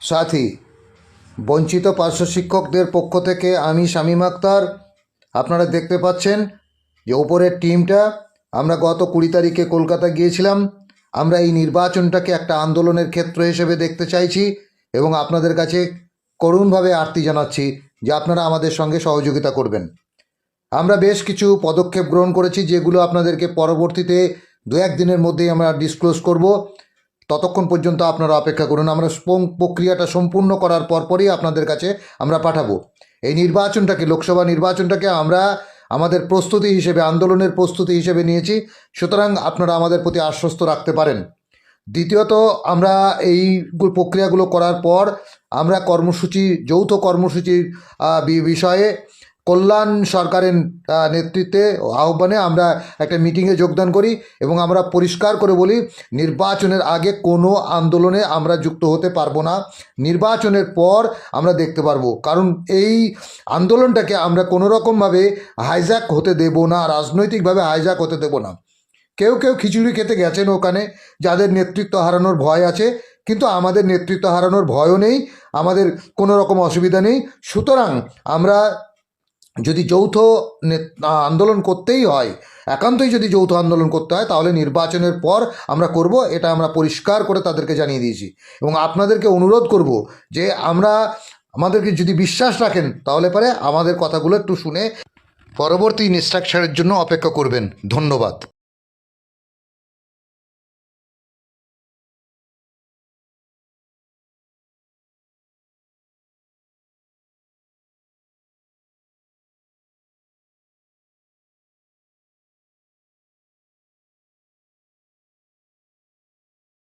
সাথী, বঞ্চিত পার্শ্ব শিক্ষকদের পক্ষ থেকে আমি শামীম আক্তার। আপনারা দেখতে পাচ্ছেন যে ওপরের টিমটা, আমরা গত কুড়ি তারিখে কলকাতা গিয়েছিলাম। আমরা এই নির্বাচনটাকে একটা আন্দোলনের ক্ষেত্র হিসেবে দেখতে চাইছি এবং আপনাদের কাছে করুণভাবে আর্তি জানাচ্ছি যে আপনারা আমাদের সঙ্গে সহযোগিতা করবেন। আমরা বেশ কিছু পদক্ষেপ গ্রহণ করেছি যেগুলো আপনাদেরকে পরবর্তীতে দু এক দিনের মধ্যেই আমরা ডিসক্লোজ করব। ততক্ষণ পর্যন্ত আপনারা অপেক্ষা করুন। আমরা প্রক্রিয়াটা সম্পূর্ণ করার পরপরই আপনাদের কাছে আমরা পাঠাবো। এই নির্বাচনটাকে, লোকসভা নির্বাচনটাকে আমরা আমাদের প্রস্তুতি হিসেবে, আন্দোলনের প্রস্তুতি হিসেবে নিয়েছি। সুতরাং আপনারা আমাদের প্রতি আশ্বস্ত রাখতে পারেন। দ্বিতীয়ত, আমরা এই প্রক্রিয়াগুলো করার পর আমরা কর্মসূচি, যৌথ কর্মসূচির বিষয়ে কল্যাণ সরকারের নেতৃত্বে আহ্বানে আমরা একটা মিটিংয়ে যোগদান করি এবং আমরা পরিষ্কার করে বলি, নির্বাচনের আগে কোনো আন্দোলনে আমরা যুক্ত হতে পারব না। নির্বাচনের পর আমরা দেখতে পারব। কারণ এই আন্দোলনটাকে আমরা কোনো রকমভাবে হাইজ্যাক হতে দেব না, রাজনৈতিকভাবে হাইজ্যাক হতে দেব না। কেউ কেউ খিচুড়ি খেতে গেছেন ওখানে, যাদের নেতৃত্ব হারানোর ভয় আছে, কিন্তু আমাদের নেতৃত্ব হারানোর ভয়ও নেই, আমাদের কোনো রকম অসুবিধা নেই। সুতরাং আমরা যদি যৌথ আন্দোলন করতেই হয়, একান্তই যদি যৌথ আন্দোলন করতে হয়, তাহলে নির্বাচনের পর আমরা করব এটা আমরা পরিষ্কার করে তাদেরকে জানিয়ে দিয়েছি। এবং আপনাদেরকে অনুরোধ করব যে আমরা, আমাদেরকে যদি বিশ্বাস রাখেন, তাহলে পরে আমাদের কথাগুলো একটু শুনে পরবর্তী ইনস্ট্রাকচারের জন্য অপেক্ষা করবেন। ধন্যবাদ।